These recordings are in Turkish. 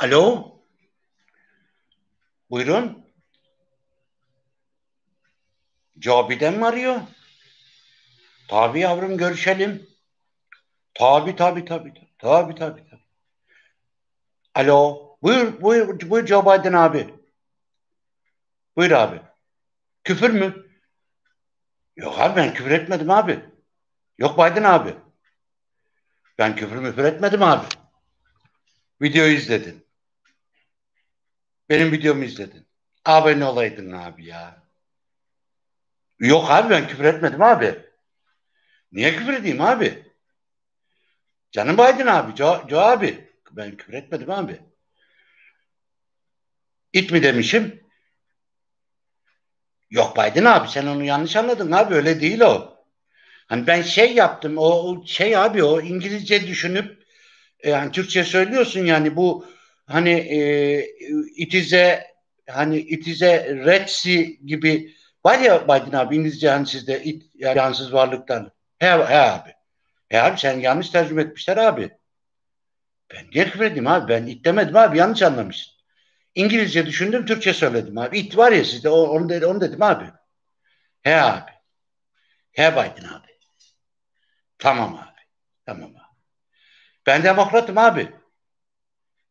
Alo. Buyurun. Cabi'den mi arıyor? Tabi yavrum görüşelim. Tabi tabi tabi. Tabi tabi tabi. Alo. Buyur buyur buyur Joe Biden abi. Buyur abi. Küfür mü? Yok abi ben küfür etmedim abi. Yok Biden abi. Ben küfür müfür etmedim abi. Videoyu izledin. Benim videomu izledin. Abone olaydın abi ya. Yok abi ben küfür etmedim abi. Niye küfür edeyim abi? Canım Biden abi, Joe, Joe abi. Ben küfür etmedim abi. İt mi demişim? Yok Biden abi sen onu yanlış anladın abi öyle değil o. Hani ben şey yaptım o, o şey abi o İngilizce düşünüp e, yani Türkçe söylüyorsun yani bu hani e, itize hani itize retsi gibi var ya Biden abi İngilizce hani sizde it yani varlıktan. He, he abi. He abi sen yanlış tercüme etmişler abi. Ben niye küfür edeyim abi? Ben it demedim abi. Yanlış anlamışsın. İngilizce düşündüm, Türkçe söyledim abi. It var ya sizde, onu, dedim, onu dedim abi. He abi. He Biden abi. Tamam abi. Tamam abi. Ben demokratım abi.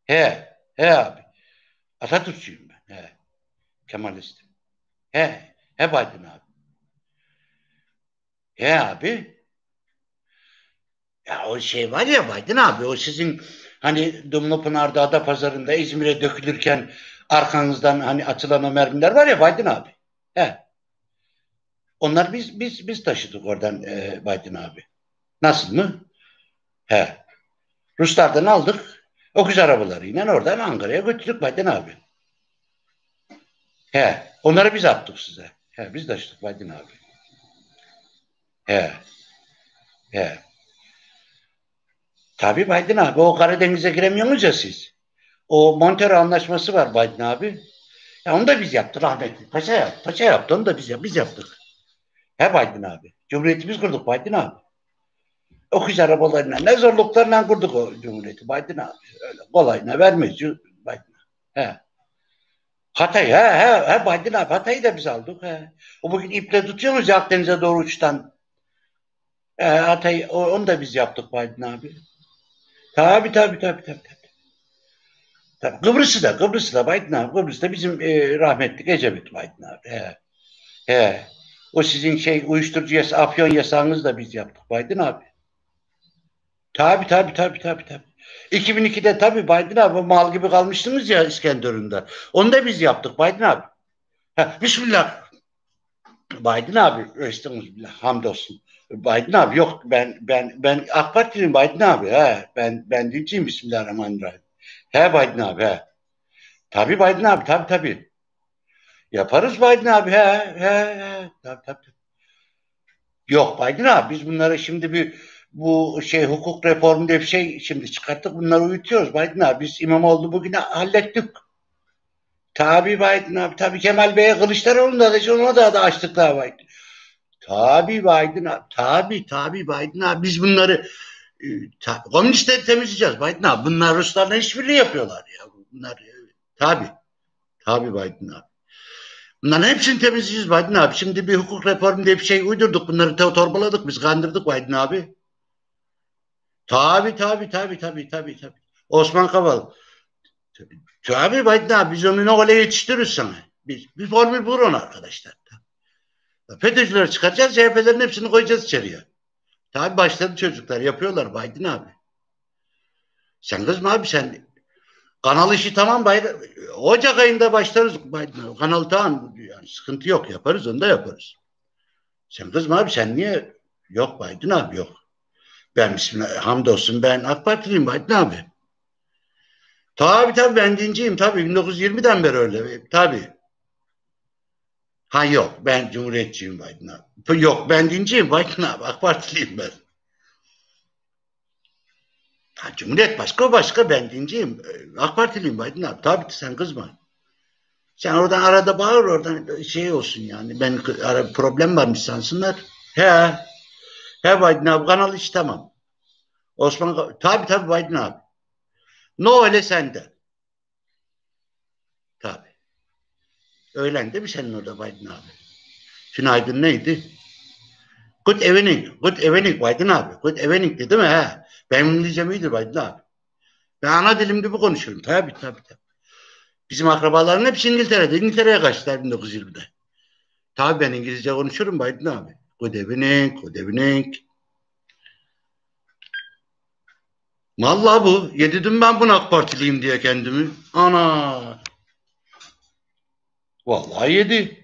He. He abi. Atatürkçüyüm ben. He. Kemalistim. He. He Biden abi. He abi. Ya o şey var ya Biden abi o sizin hani Dumlupınar'da Ada Pazarı'nda İzmir'e dökülürken arkanızdan hani atılan o mermiler var ya Biden abi. He. Onlar biz biz biz taşıdık oradan e, Biden abi. Nasıl mı? He. Ruslardan aldık. Okuz arabalarıyla oradan Ankara'ya götürdük Biden abi. He. Onları biz attık size. He. Biz taşıdık Biden abi. He. He. Tabii Biden abi. O Karadeniz'e giremiyorsunuz ya siz. O Montero anlaşması var Biden abi. Ya onu da biz yaptık rahmetli. Paşa yaptı. Paşa yaptı. Onu da biz, biz yaptık. He Biden abi. Cumhuriyeti biz kurduk Biden abi. O kız arabalarına ne zorluklarla kurduk o Cumhuriyeti Biden abi. Öyle kolayına vermeyiz Biden. He. Hatay he he he Biden abi Hatay'ı da biz aldık he. O bugün iple tutuyoruz ya Akdeniz'e doğru uçtan. He, Hatay onu da biz yaptık Biden abi. Tabi tabi tabi tabi. Tabi. Kıbrıs'ı da Kıbrıs'ı da Biden abi. Kıbrıs'ta bizim e, rahmetli Ecevit Biden abi. He. He. O sizin şey uyuşturucu yasa, afyon yasağınızı da biz yaptık Biden abi. Tabi tabi tabi tabi tabi. 2002'de tabi Biden abi mal gibi kalmıştınız ya İskenderun'da. Onu da biz yaptık Biden abi. Ha, Bismillah. Biden abi estağfurullah hamdolsun. Biden abi yok ben ben ben AK Parti'nin Biden abi he ben ben dinciyim Bismillahirrahmanirrahim. He Biden abi he. Tabi Biden abi tabi tabi. Yaparız Biden abi he he he. Tabi tabi. Yok Biden abi biz bunları şimdi bir bu şey hukuk reformu diye bir şey şimdi çıkarttık bunları uyutuyoruz Biden abi biz İmamoğlu bugüne hallettik. Tabi Biden abi tabi Kemal Bey'e Kılıçdaroğlu'nda da ona da, da açtık daha Biden. Tabi Biden abi tabi tabi Biden abi biz bunları e, ta, komünistleri temizleyeceğiz Biden abi. Bunlar Ruslarla işbirliği yapıyorlar ya. Bunlar e, tabi. Tabi Biden abi. Bunların hepsini temizleyeceğiz Biden abi. Şimdi bir hukuk reformu diye bir şey uydurduk. Bunları torbaladık biz kandırdık Biden abi. Tabi tabi tabi tabi tabi tabi. Osman Kaval. Tabi, Biden abi biz onu öyle yetiştiririz sana. Biz, bir formül bulun arkadaşlar. FETÖ'cüleri çıkaracağız, CHP'lerin hepsini koyacağız içeriye. Tabi başladı çocuklar, yapıyorlar Biden abi. Sen kızma abi sen kanal işi tamam bayram. Ocak ayında başlarız Biden abi. Kanal tamam yani sıkıntı yok yaparız onu da yaparız. Sen kızma abi sen niye yok Biden abi yok. Ben bismillah hamdolsun ben AK Partiliyim Biden abi. Tabi tabi ben dinciyim tabi 1920'den beri öyle tabi. Ha yok ben Cumhuriyetçiyim Biden abi. Yok ben dinciyim Biden abi. AK Partiliyim ben. Ha, Cumhuriyet başka başka ben dinciyim. Ee, AK Partiliyim Biden abi. Tabii sen kızma. Sen oradan arada bağır oradan şey olsun yani. Ben ara, problem varmış sansınlar. He. He Biden abi kanalı hiç tamam. Osman tabi tabi Biden abi. No öyle sende. Tabi. Öğlen değil mi senin orada Biden abi? Günaydın neydi? Good evening. Good evening Biden abi. Good evening dedi mi? He. Benim İngilizcem iyidir Biden abi. Ben ana dilim gibi konuşurum. Tabi tabi tabi. Bizim akrabaların hepsi İngiltere'de. İngiltere'ye kaçtılar 1920'de. Tabi ben İngilizce konuşurum Biden abi. Good evening, good evening. Vallahi bu. Yedirdim ben bunu AK Partiliyim diye kendimi. Ana. Vallahi yedi.